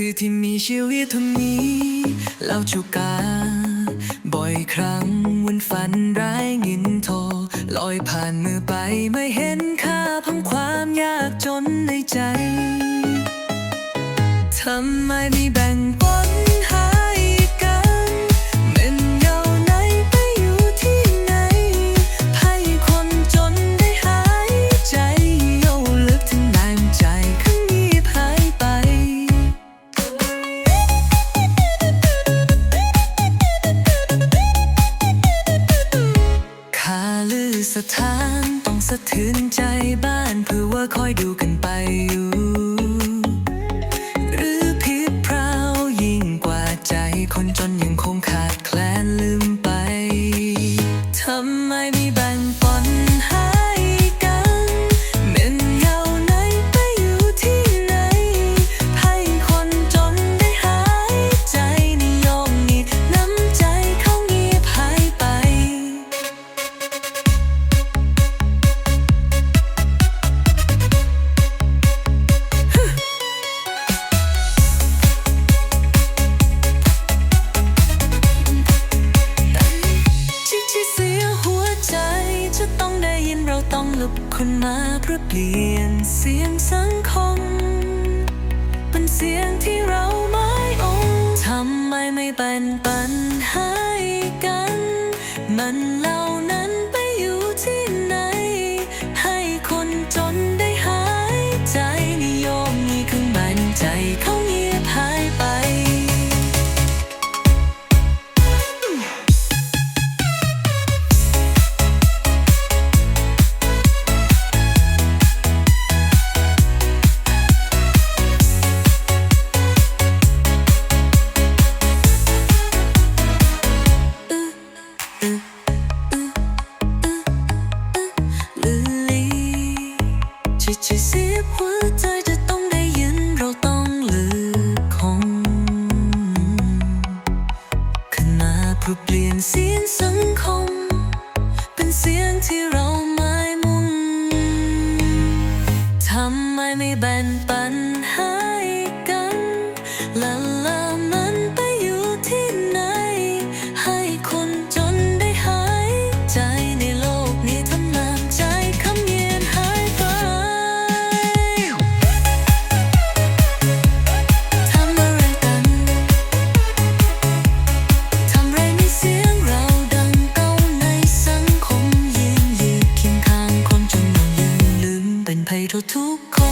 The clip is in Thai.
คนนี้เล่าชูกา บ่อยครั้งวันฝันร้ายงินโทรลอยผ่านมือไปไม่เห็นค่าของความยากจนในใจ ทำไมไม่แบ่งปัน สะเทือนใจบ้านเพื่อว่าคอยดูกันไปอยู่ ยินเราต้องลุกขึ้นมาเพื่อเปลี่ยนเสียงสังคม เป็นเสียงที่เราไม่องทำไมไม่เป็นไป ที่เสียหัวใจจะต้องได้ยินเราต้องเลืคงขนาดเปลี่ยนเสียงสังคม เป็นเสียงที่เราไม่มุ่งทำไมไม่แบ่งปันให้กันละละ 사이로 두고